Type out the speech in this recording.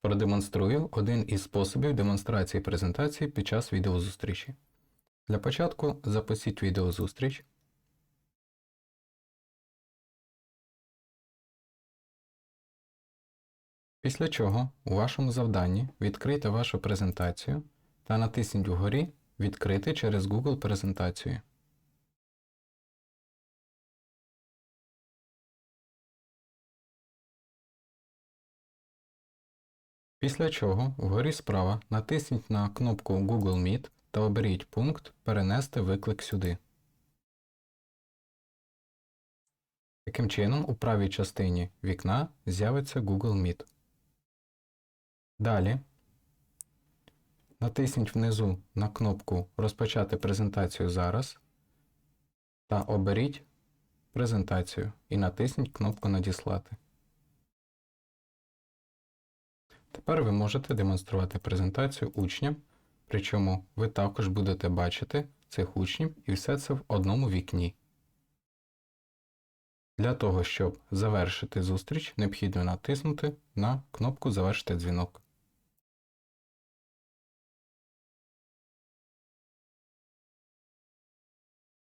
Продемонструю один із способів демонстрації презентації під час відеозустрічі. Для початку запустіть відеозустріч. Після чого у вашому завданні відкрийте вашу презентацію та натисніть вгорі Відкрити через Google презентацію. Після чого вгорі справа натисніть на кнопку Google Meet та оберіть пункт Перенести виклик сюди. Таким чином, у правій частині вікна з'явиться Google Meet. Далі натисніть внизу на кнопку Розпочати презентацію зараз та оберіть презентацію і натисніть кнопку Надіслати. Тепер ви можете демонструвати презентацію учням, причому ви також будете бачити цих учнів і все це в одному вікні. Для того, щоб завершити зустріч, необхідно натиснути на кнопку Завершити дзвінок.